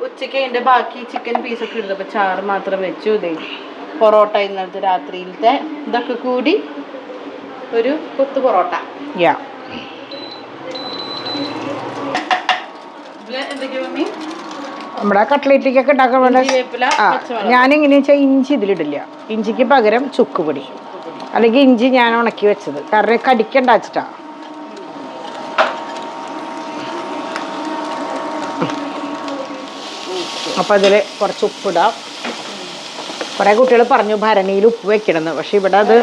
ഉച്ചയ്ക്ക് അതിന്റെ ബാക്കി ചിക്കൻ പീസൊക്കെ ഇടുന്നത് അപ്പൊ ചാറ് മാത്രം വെച്ചു ഇതേ. പൊറോട്ട ഇന്നലത്തെ രാത്രിയിലത്തെ. ഇതൊക്കെ കൂടി ഒരു കൊത്തു പൊറോട്ട. നമ്മുടെ കട്ട്ലേറ്റിലേക്കൊക്കെ ഉണ്ടാക്കാൻ വേണ്ട ഞാനിങ്ങനെ വെച്ചാൽ ഇഞ്ചി ഇതിലിടില്ല. ഇഞ്ചിക്ക് പകരം ചുക്ക് പൊടി. അല്ലെങ്കിൽ ഇഞ്ചി ഞാൻ ഉണക്കി വെച്ചത്. കാരണം കടിക്കണ്ട വെച്ചിട്ടാ. അപ്പം അതിൽ കുറച്ച് ഉപ്പിടാം. കുറേ കുട്ടികൾ പറഞ്ഞു ഭരണിയിൽ ഉപ്പ് വെക്കണമെന്ന്. പക്ഷെ ഇവിടെ അത്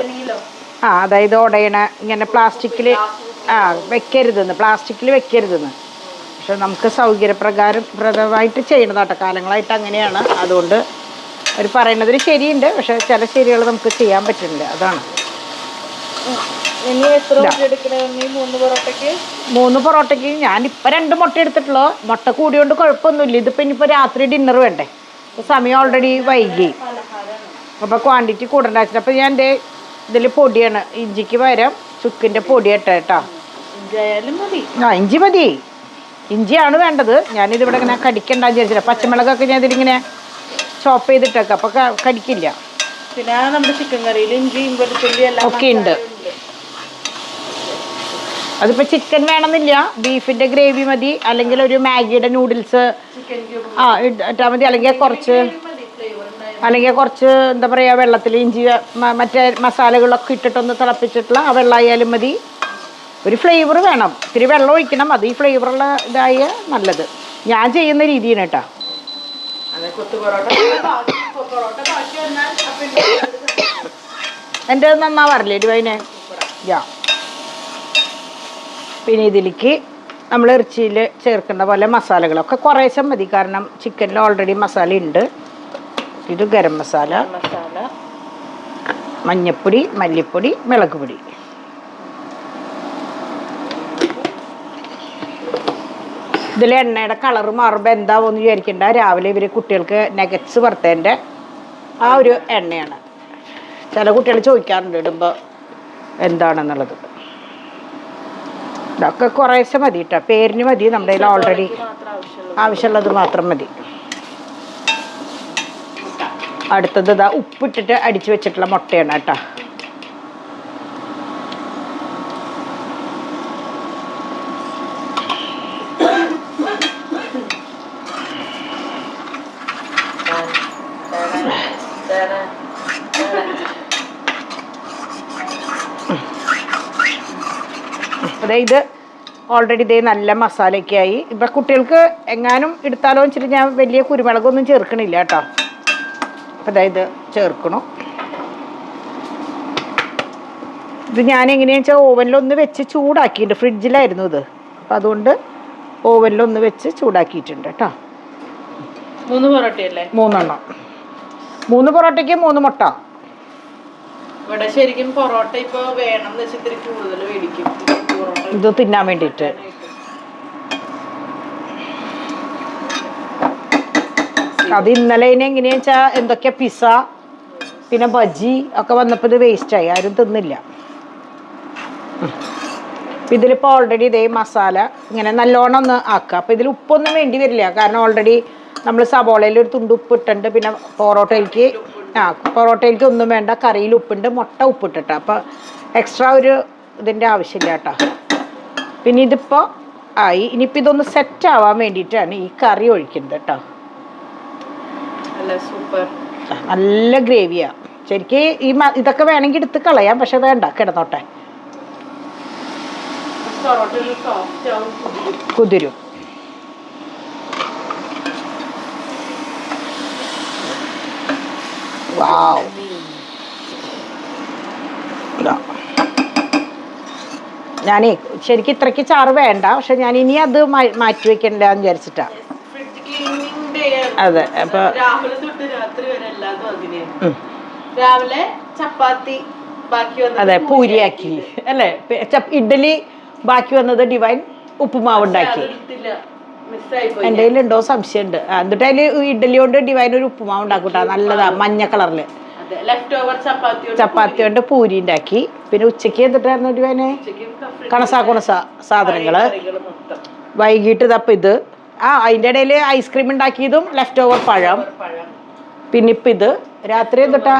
ആ അതായത് ഉടയണ ഇങ്ങനെ പ്ലാസ്റ്റിക്കിൽ ആ വെക്കരുതെന്ന്. പ്ലാസ്റ്റിക്കിൽ വെക്കരുതെന്ന്. പക്ഷെ നമുക്ക് സൗകര്യപ്രകാരം പ്രദമായിട്ട് ചെയ്യണതാട്ടോ കാലങ്ങളായിട്ട് അങ്ങനെയാണ്. അതുകൊണ്ട് അവർ പറയുന്നതിൽ ശരിയുണ്ട്. പക്ഷെ ചില ശരികൾ നമുക്ക് ചെയ്യാൻ പറ്റുന്നില്ല. അതാണ്. മൂന്ന് പൊറോട്ടയ്ക്ക് ഇപ്പൊ ഞാനിപ്പോൾ രണ്ട് മുട്ട എടുത്തിട്ടുള്ളൂ. മുട്ട കൂടിയോണ്ട് കുഴപ്പമൊന്നുമില്ല ഇതിപ്പോൾ ഇനിയിപ്പോൾ രാത്രി ഡിന്നർ വേണ്ടേ? സമയം ഓൾറെഡി വൈകി. അപ്പോൾ ക്വാണ്ടിറ്റി കൂടണ്ട വെച്ചിട്ട്. അപ്പോൾ ഞാൻ എന്റെ ഇതിൽ പൊടിയാണ്. ഇഞ്ചിക്ക് പകരം ചുക്കിന്റെ പൊടി ഇട്ട കേട്ടോ. ആ ഇഞ്ചി മതി. ഇഞ്ചിയാണ് വേണ്ടത്. ഞാനിതിവിടെ ഇങ്ങനെ കടിക്കണ്ട വിചാരിച്ചില്ല. പച്ചമുളകൊക്കെ ഞാൻ ഇതിലിങ്ങനെ ചോപ്പ് ചെയ്തിട്ടേക്കാം. അപ്പോൾ കടിക്കില്ല. പിന്നെ നമ്മുടെ ചിക്കൻ കറിയിൽ ഇഞ്ചിയും വെളുത്തുള്ളി എല്ലാം ഒക്കെ ഉണ്ട്. അതിപ്പോൾ ചിക്കൻ വേണമെന്നില്ല. ബീഫിന്റെ ഗ്രേവി മതി. അല്ലെങ്കിൽ ഒരു മാഗിയുടെ നൂഡിൽസ് ആ ഇട്ടാൽ മതി. അല്ലെങ്കിൽ കുറച്ച് അല്ലെങ്കിൽ കുറച്ച് എന്താ പറയുക വെള്ളത്തിൽ ഇഞ്ചി മറ്റേ മസാലകളൊക്കെ ഇട്ടിട്ടൊന്ന് തിളപ്പിച്ചിട്ടുള്ള ആ വെള്ളമായാലും മതി. ഒരു ഫ്ലേവർ വേണം. ഇത്തിരി വെള്ളം ഒഴിക്കണം. അത് ഈ ഫ്ലേവറുള്ള ഇതായ നല്ലത്. ഞാൻ ചെയ്യുന്ന രീതിയാണ് കേട്ടോ. പറഞ്ഞേ എന്റെ നന്നാവാറില്ലേ ഡിവൈനെ യാ. പിന്നെ ഇതിലേക്ക് നമ്മൾ ഇറച്ചിയിൽ ചേർക്കേണ്ട പോലെ മസാലകളൊക്കെ കുറേശ്ശെ മതി. കാരണം ചിക്കനിൽ ഓൾറെഡി മസാല ഉണ്ട്. ഇത് ഗരം മസാല മസാല. മഞ്ഞപ്പൊടി മല്ലിപ്പൊടി മുളക് പൊടി. ഇതിൽ എണ്ണയുടെ കളർ മാറുമ്പോൾ എന്താവുമെന്ന് വിചാരിക്കേണ്ട. രാവിലെ ഇവർ കുട്ടികൾക്ക് നെഗറ്റ്സ് വറുത്തതിന്റെ ആ ഒരു എണ്ണയാണ്. ചില കുട്ടികൾ ചോദിക്കാറുണ്ട് ഇടുമ്പോൾ എന്താണെന്നുള്ളത്. ഇതൊക്കെ കുറേശ്ശെ മതി കേട്ടോ പേരിന് മതി നമ്മുടെ കയ്യിൽ ഓൾറെഡി ആവശ്യമുള്ളത് മാത്രം മതി. അടുത്തത് ഇതാ ഉപ്പിട്ടിട്ട് അടിച്ചു വെച്ചിട്ടുള്ള മുട്ടയാണ് കേട്ടോ. അതെ ഇത് ഓൾറെഡി ഇതേ നല്ല മസാലയൊക്കെ ആയി. ഇപ്പം കുട്ടികൾക്ക് എങ്ങാനും എടുത്താലോ വെച്ചിട്ട് ഞാൻ വലിയ കുരുമുളകൊന്നും ചേർക്കണില്ല കേട്ടോ. അപ്പം അതായത് ചേർക്കണം. ഇത് ഞാൻ എങ്ങനെയാണെന്ന് വെച്ചാൽ ഓവനിലൊന്ന് വെച്ച് ചൂടാക്കിയിട്ടുണ്ട്. ഫ്രിഡ്ജിലായിരുന്നു ഇത്. അപ്പം അതുകൊണ്ട് ഓവനിലൊന്ന് വെച്ച് ചൂടാക്കിയിട്ടുണ്ട് കേട്ടോ. മൂന്ന് പൊറോട്ടയല്ലേ? മൂന്നെണ്ണം. മൂന്ന് പൊറോട്ടയ്ക്ക് മൂന്ന് മുട്ട. ഇവിടെ ശരിക്കും പൊറോട്ട ഇപ്പോൾ വേണം എന്ന് വെച്ചാൽ കൂടുതൽ മേടിക്കും. ഇത് തിന്നാൻ വേണ്ടിയിട്ട്. അത് ഇന്നലെ ഇനി എങ്ങനെയാ വെച്ചാൽ എന്തൊക്കെയാ പിസ പിന്നെ ബജി ഒക്കെ വന്നപ്പോൾ ഇത് വേസ്റ്റായി ആരും തിന്നില്ല. ഇതിലിപ്പോ ഇതിലിപ്പോൾ ഓൾറെഡി ഇതേ മസാല ഇങ്ങനെ നല്ലോണം ഒന്ന് ആക്കുക. അപ്പോൾ ഇതിൽ ഉപ്പൊന്നും വേണ്ടി വരില്ല. കാരണം ഓൾറെഡി നമ്മൾ സവോളയിൽ ഒരു തുണ്ട് ഉപ്പ് ഇട്ടുണ്ട് പിന്നെ പൊറോട്ടയിലേക്ക് ആ പൊറോട്ടയിലേക്ക് ഒന്നും വേണ്ട. കറിയിൽ ഉപ്പുണ്ട്. മുട്ട ഉപ്പിട്ടിട്ട്. അപ്പോൾ എക്സ്ട്രാ ഒരു ഇതിന്റെ ആവശ്യമില്ല കേട്ടോ. പിന്നെ ഇതിപ്പോൾ ആയി. ഇനിയിപ്പോൾ ഇതൊന്ന് സെറ്റ് ആവാൻ വേണ്ടിയിട്ടാണ് ഈ കറി ഒഴിക്കുന്നത് കേട്ടോ സൂപ്പർ നല്ല ഗ്രേവിയാണ് ശരിക്ക് ഈ ഇതൊക്കെ വേണമെങ്കിൽ എടുത്ത് കളയാം പക്ഷെ വേണ്ട കിടന്നോട്ടെ. കുതിരും. വാവ് ഇതാ. ഞാനേ ശരിക്കും ഇത്രയ്ക്ക് ചാറ് വേണ്ട. പക്ഷെ ഞാൻ ഇനി അത് മാറ്റി വെക്കണ്ടെന്ന് വിചാരിച്ചിട്ടാ. ഫ്രിഡ്ജ് അതെ അപ്പൊ രാവിലെ ചപ്പാത്തി ബാക്കി അതെ പൂരിയാക്കി അല്ലേ? ഇഡലി ഇഡ്ഡലി ബാക്കി വന്നത് ഡിവൈൻ ഉപ്പുമാവ് ഉണ്ടാക്കി എന്റെ കയ്യിലുണ്ടോ സംശയമുണ്ട് എന്നിട്ട് അതിൽ ഇഡ്ഡലി കൊണ്ട് ഡിവൈൻ ഒരു ഉപ്പുമാവ്. ഉണ്ടാക്കൂട്ടാ നല്ലതാ മഞ്ഞ കളറിൽ ഓവർ ചപ്പാത്തി കൊണ്ട് പൂരി. ഉണ്ടാക്കി. പിന്നെ ഉച്ചയ്ക്ക് എന്തിട്ടായിരുന്നു ഒരു വേനെ കണസാ കുണസ സാധനങ്ങൾ. വൈകിട്ട് തപ്പ ഇത്. ആ അതിന്റെ ഇടയിൽ ഐസ്ക്രീം ഉണ്ടാക്കിയതും ലെഫ്റ്റ് ഓവർ പഴം. പിന്നെ ഇപ്പം ഇത്. രാത്രി എന്തിട്ടാ?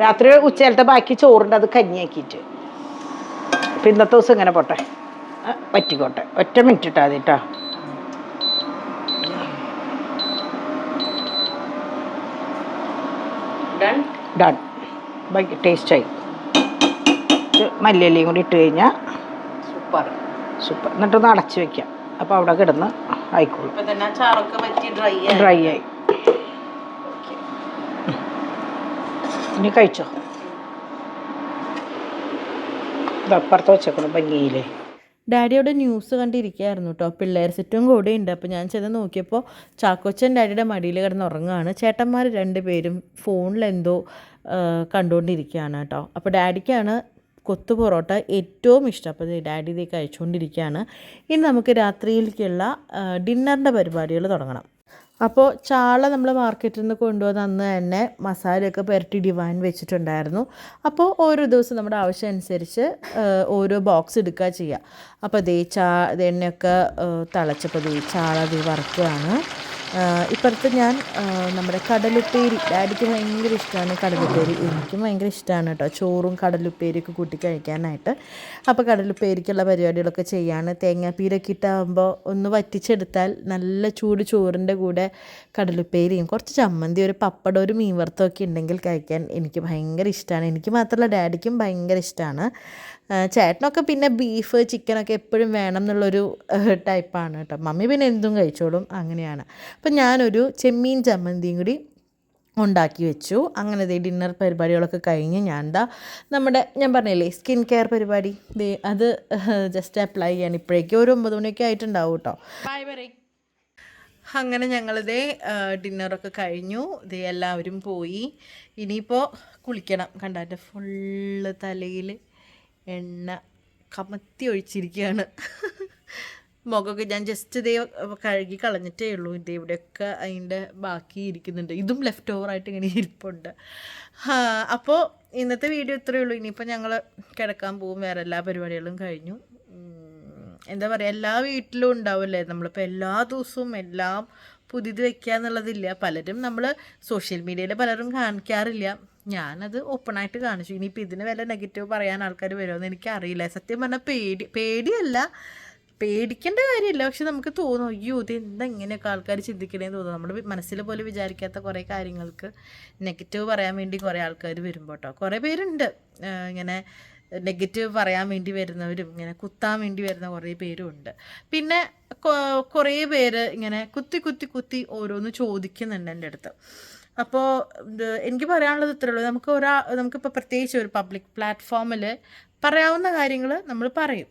രാത്രി. ഉച്ചയിലത്തെ ബാക്കി ചോറുണ്ട് അത് കഞ്ഞിയാക്കിയിട്ട്. അപ്പം ഇന്നത്തെ ദിവസം ഇങ്ങനെ പോട്ടെ. പറ്റിക്കോട്ടെ. ഒറ്റ മിനിറ്റ് ഇട്ടാ മതി കേട്ടോ ഡൺ ടേസ്റ്റായി മല്ലിയിലയും കൂടി ഇട്ട് കഴിഞ്ഞാൽ സൂപ്പർ സൂപ്പർ എന്നിട്ടൊന്ന് അടച്ച് വെക്കാം. അപ്പോൾ അവിടെ കിടന്ന് ആയിക്കോളും. ഡ്രൈ ആയി. ഇനി കഴിച്ചോ? ഇത് അപ്പുറത്ത് വെച്ചേക്കണം ഭംഗിയിലേ ഡാഡിയുടെ ന്യൂസ് കണ്ടിരിക്കുകയായിരുന്നു കേട്ടോ പിള്ളേർ സെറ്റും കൂടെ ഉണ്ട് അപ്പോൾ ഞാൻ ചെന്ന് നോക്കിയപ്പോൾ ചാക്കോച്ചൻ ഡാഡിയുടെ മടിയിൽ കിടന്ന് ഉറങ്ങുകയാണ്. ചേട്ടന്മാർ രണ്ടുപേരും ഫോണിലെന്തോ കണ്ടുകൊണ്ടിരിക്കുകയാണ് കേട്ടോ അപ്പോൾ ഡാഡിക്കാണ് കൊത്തു പൊറോട്ട ഏറ്റവും ഇഷ്ടം. അപ്പോൾ ഡാഡി ഇതേ കഴിച്ചുകൊണ്ടിരിക്കുകയാണ്. ഇനി നമുക്ക് രാത്രിയിലേക്കുള്ള ഡിന്നറിന്റെ പരിപാടികൾ തുടങ്ങണം. അപ്പോൾ ചാള നമ്മൾ മാർക്കറ്റിൽ നിന്ന് കൊണ്ടുവന്ന് അന്ന് തന്നെ മസാലയൊക്കെ പുരട്ടി ഡിവാൻ വെച്ചിട്ടുണ്ടായിരുന്നു. അപ്പോൾ ഓരോ ദിവസം നമ്മുടെ ആവശ്യം അനുസരിച്ച് ഓരോ ബോക്സ് എടുക്കുക ചെയ്യുക അപ്പോൾ ദേ ചാ ഇതെണ്ണയൊക്കെ തിളച്ചപ്പോൾ ദേ ചാള ദേ വറുക്കുകയാണ്. ഇപ്പുറത്ത് ഞാൻ നമ്മുടെ കടലുപ്പേരി ഡാഡിക്ക് ഭയങ്കര ഇഷ്ടമാണ് കടലുപ്പേരി. എനിക്കും ഭയങ്കര ഇഷ്ടമാണ് കേട്ടോ. ചോറും കടലുപ്പേരിയൊക്കെ കൂട്ടി കഴിക്കാനായിട്ട്. അപ്പോൾ കടലുപ്പേരിക്കുള്ള പരിപാടികളൊക്കെ ചെയ്യാണ്. തേങ്ങാപ്പീരൊക്കെ ഇട്ടാകുമ്പോൾ ഒന്ന് വറ്റിച്ചെടുത്താൽ നല്ല ചൂട് ചോറിന്റെ കൂടെ കടലുപ്പേരിയും കുറച്ച് ചമ്മന്തി ഒരു പപ്പടം ഒരു മീൻ വറുത്തമൊക്കെ ഉണ്ടെങ്കിൽ കഴിക്കാൻ എനിക്ക് ഭയങ്കര ഇഷ്ടമാണ് എനിക്ക് മാത്രമല്ല ഡാഡിക്കും ഭയങ്കര ഇഷ്ടമാണ് ചേട്ടനൊക്കെ പിന്നെ ബീഫ് ചിക്കനൊക്കെ എപ്പോഴും വേണം എന്നുള്ളൊരു ടൈപ്പാണ് കേട്ടോ. മമ്മി പിന്നെ എന്തും കഴിച്ചോളും അങ്ങനെയാണ്. അപ്പം ഞാനൊരു ചെമ്മീൻ ചമ്മന്തിയും കൂടി ഉണ്ടാക്കി വെച്ചു. അങ്ങനെ ദേ ഡിന്നർ പരിപാടികളൊക്കെ കഴിഞ്ഞ് ഞാൻ എന്താ നമ്മുടെ ഞാൻ പറഞ്ഞില്ലേ സ്കിൻ കെയർ പരിപാടി? ദേ അത് ജസ്റ്റ് അപ്ലൈ ചെയ്യാൻ ഇപ്പോഴേക്കും ഒരു ഒമ്പത് മണിയൊക്കെ ആയിട്ടുണ്ടാവും കേട്ടോ. അങ്ങനെ ഞങ്ങളിതേ ഡിന്നറൊക്കെ കഴിഞ്ഞു. ഇതേ എല്ലാവരും പോയി. ഇനിയിപ്പോൾ കുളിക്കണം. കണ്ടാന്റെ ഫുള്ള് തലയിൽ എണ്ണ കമത്തി ഒഴിച്ചിരിക്കുകയാണ്. മുഖമൊക്കെ ഞാൻ ജസ്റ്റ് ഇതേ കഴുകി കളഞ്ഞിട്ടേ ഉള്ളൂ. ഇതേ ഇവിടെയൊക്കെ അതിന്റെ ബാക്കി ഇരിക്കുന്നുണ്ട്. ഇതും ലെഫ്റ്റ് ഓവറായിട്ട് ഇങ്ങനെ ഇരിപ്പുണ്ട്. അപ്പോൾ ഇന്നത്തെ വീഡിയോ ഇത്രയേ ഉള്ളൂ. ഇനിയിപ്പോൾ ഞങ്ങൾ കിടക്കാൻ പോകും. വേറെ എല്ലാ പരിപാടികളും കഴിഞ്ഞു. എന്താ പറയുക എല്ലാ വീട്ടിലും ഉണ്ടാവില്ലേ നമ്മളിപ്പോൾ എല്ലാ ദിവസവും എല്ലാം പുതിയത് വെക്കുക എന്നുള്ളതില്ല പലരും നമ്മൾ സോഷ്യൽ മീഡിയയിൽ പലരും കാണിക്കാറില്ല. ഞാനത് ഓപ്പണായിട്ട് കാണിച്ചു. ഇനിയിപ്പോൾ ഇതിന് വല്ല നെഗറ്റീവ് പറയാൻ ആൾക്കാർ വരുമെന്ന് എനിക്കറിയില്ല. സത്യം പറഞ്ഞാൽ പേടി പേടിയല്ല. പേടിക്കേണ്ട കാര്യമില്ല. പക്ഷെ നമുക്ക് തോന്നും അയ്യോ ഇത് എന്താ ഇങ്ങനെയൊക്കെ ആൾക്കാർ ചിന്തിക്കണേന്ന് തോന്നും നമ്മുടെ മനസ്സിൽ പോലും വിചാരിക്കാത്ത കുറേ കാര്യങ്ങൾക്ക് നെഗറ്റീവ് പറയാൻ വേണ്ടി കുറേ ആൾക്കാർ വരുമ്പോൾ കേട്ടോ കുറേ പേരുണ്ട്. ഇങ്ങനെ നെഗറ്റീവ് പറയാൻ വേണ്ടി വരുന്നവരും ഇങ്ങനെ കുത്താൻ വേണ്ടി വരുന്ന കുറേ പേരും ഉണ്ട്. പിന്നെ കുറേ പേര് ഇങ്ങനെ കുത്തി കുത്തി കുത്തി ഓരോന്ന് ചോദിക്കുന്നുണ്ട് എന്റെ അടുത്ത് അപ്പോൾ എനിക്ക് പറയാനുള്ളത് ഇത്രേ ഉള്ളൂ. നമുക്ക് ഒരാ നമുക്കിപ്പോൾ പ്രത്യേകിച്ച് ഒരു പബ്ലിക് പ്ലാറ്റ്ഫോമിൽ പറയാവുന്ന കാര്യങ്ങൾ നമ്മൾ പറയും.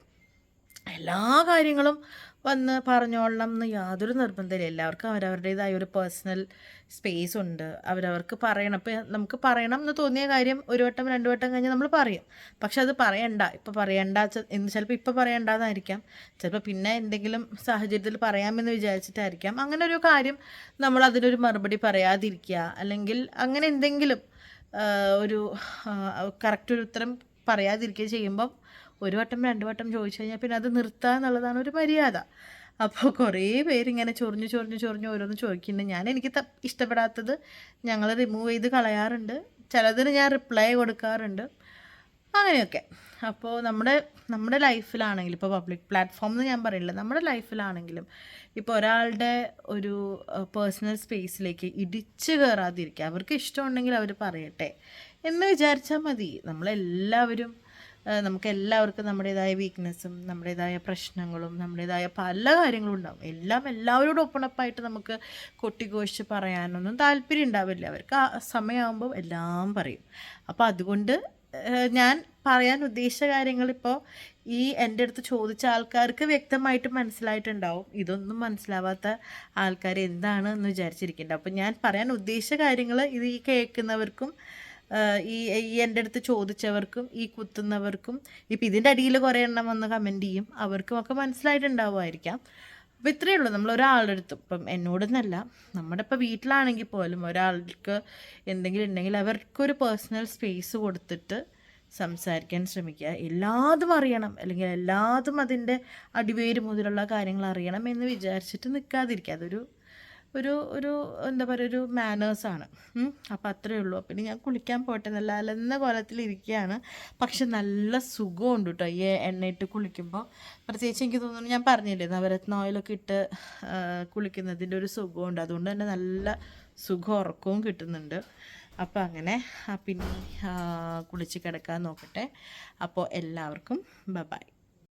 എല്ലാ കാര്യങ്ങളും വന്ന് പറഞ്ഞോളണം എന്ന് യാതൊരു നിർബന്ധമില്ല. എല്ലാവർക്കും അവരവരുടേതായ ഒരു പേഴ്സണൽ സ്പേസ് ഉണ്ട്. അവരവർക്ക് പറയണം. ഇപ്പം നമുക്ക് പറയണം എന്ന് തോന്നിയ കാര്യം ഒരു വട്ടം രണ്ട് വട്ടം കഴിഞ്ഞ് നമ്മൾ പറയും. പക്ഷെ അത് പറയണ്ട. ഇപ്പം പറയണ്ട എന്ന് ചിലപ്പോൾ ഇപ്പം പറയണ്ടെന്നായിരിക്കാം. ചിലപ്പോൾ പിന്നെ എന്തെങ്കിലും സാഹചര്യത്തിൽ പറയാമെന്ന് വിചാരിച്ചിട്ടായിരിക്കാം. അങ്ങനെ ഒരു കാര്യം നമ്മൾ അതിനൊരു മറുപടി പറയാതിരിക്കുക അല്ലെങ്കിൽ അങ്ങനെ എന്തെങ്കിലും ഒരു കറക്റ്റ് ഒരു ഉത്തരം പറയാതിരിക്കുക ചെയ്യുമ്പം ഒരു വട്ടം രണ്ട് വട്ടം ചോദിച്ചു കഴിഞ്ഞാൽ പിന്നെ അത് നിർത്തുക എന്നുള്ളതാണ് ഒരു മര്യാദ. അപ്പോൾ കുറേ പേരിങ്ങനെ ചൊറിഞ്ഞ് ചൊറിഞ്ഞ് ചൊറിഞ്ഞ് ഓരോന്ന് ചോദിക്കുന്നുണ്ട്. ഞാൻ എനിക്ക് ഇഷ്ടപ്പെടാത്തത് ഞങ്ങൾ റിമൂവ് ചെയ്ത് കളയാറുണ്ട്. ചിലതിന് ഞാൻ റിപ്ലൈ കൊടുക്കാറുണ്ട്. അങ്ങനെയൊക്കെ. അപ്പോൾ നമ്മുടെ നമ്മുടെ ലൈഫിലാണെങ്കിലും ഇപ്പോൾ പബ്ലിക് പ്ലാറ്റ്ഫോം എന്ന് ഞാൻ പറയില്ല നമ്മുടെ ലൈഫിലാണെങ്കിലും ഇപ്പോൾ ഒരാളുടെ ഒരു പേഴ്സണൽ സ്പേസിലേക്ക് ഇടിച്ചു കയറാതിരിക്കുക അവർക്ക് ഇഷ്ടമുണ്ടെങ്കിൽ അവർ പറയട്ടെ എന്ന് വിചാരിച്ചാൽ മതി. നമ്മളെല്ലാവരും നമുക്ക് എല്ലാവർക്കും നമ്മുടേതായ വീക്ക്നെസ്സും നമ്മുടേതായ പ്രശ്നങ്ങളും നമ്മുടേതായ പല കാര്യങ്ങളും ഉണ്ടാവും. എല്ലാം എല്ലാവരോടും ഒപ്പണപ്പായിട്ട് നമുക്ക് കൊട്ടിഘോഷിച്ച് പറയാനൊന്നും താല്പര്യം ഉണ്ടാവില്ല. അവർക്ക് ആ സമയമാകുമ്പോൾ എല്ലാം പറയും. അപ്പോൾ അതുകൊണ്ട് ഞാൻ പറയാൻ ഉദ്ദേശിച്ച കാര്യങ്ങൾ ഇപ്പോൾ ഈ എന്റെ അടുത്ത് ചോദിച്ച ആൾക്കാർക്ക് വ്യക്തമായിട്ട് മനസ്സിലായിട്ടുണ്ടാവും. ഇതൊന്നും മനസ്സിലാവാത്ത ആൾക്കാർ എന്താണ് എന്ന് വിചാരിച്ചിരിക്കേണ്ട. അപ്പോൾ ഞാൻ പറയാൻ ഉദ്ദേശിച്ച കാര്യങ്ങൾ ഇത് ഈ കേൾക്കുന്നവർക്കും ഈ ഈ എന്റെ അടുത്ത് ചോദിച്ചവർക്കും ഈ കുത്തുന്നവർക്കും ഇപ്പം ഇതിന്റെ അടിയിൽ കുറേ എണ്ണം വന്ന് കമന്റ് ചെയ്യും അവർക്കും ഒക്കെ മനസ്സിലായിട്ടുണ്ടാവുമായിരിക്കാം. അപ്പോൾ ഇത്രയേ ഉള്ളൂ. നമ്മൾ ഒരാളുടെ അടുത്ത് ഇപ്പം എന്നോടൊന്നല്ല നമ്മുടെ ഇപ്പോൾ വീട്ടിലാണെങ്കിൽ പോലും ഒരാൾക്ക് എന്തെങ്കിലും ഉണ്ടെങ്കിൽ അവർക്കൊരു പേഴ്സണൽ സ്പേസ് കൊടുത്തിട്ട് സംസാരിക്കാൻ ശ്രമിക്കുക. എല്ലാതും അറിയണം അല്ലെങ്കിൽ എല്ലാതും അതിന്റെ അടിവേര് മുതലുള്ള കാര്യങ്ങൾ അറിയണം എന്ന് വിചാരിച്ചിട്ട് നിൽക്കാതിരിക്കുക. അതൊരു ഒരു ഒരു എന്താ പറയുക ഒരു മാനേഴ്സാണ് അപ്പോൾ അത്രയേ ഉള്ളൂ. പിന്നെ ഞാൻ കുളിക്കാൻ പോട്ടെ നല്ല അലന്ന കോലത്തിലിരിക്കുകയാണ് പക്ഷെ നല്ല സുഖമുണ്ട് കേട്ടോ ഈ എണ്ണയിട്ട് കുളിക്കുമ്പോൾ പ്രത്യേകിച്ച് എനിക്ക് തോന്നുന്നു ഞാൻ പറഞ്ഞില്ലേ നവരത്ന ഓയിലൊക്കെ ഇട്ട് കുളിക്കുന്നതിന്റെ ഒരു സുഖമുണ്ട്. അതുകൊണ്ട് തന്നെ നല്ല സുഖം ഉറക്കവും കിട്ടുന്നുണ്ട്. അപ്പോൾ അങ്ങനെ പിന്നെ കുളിച്ച് കിടക്കാൻ നോക്കട്ടെ. അപ്പോൾ എല്ലാവർക്കും ബബായ്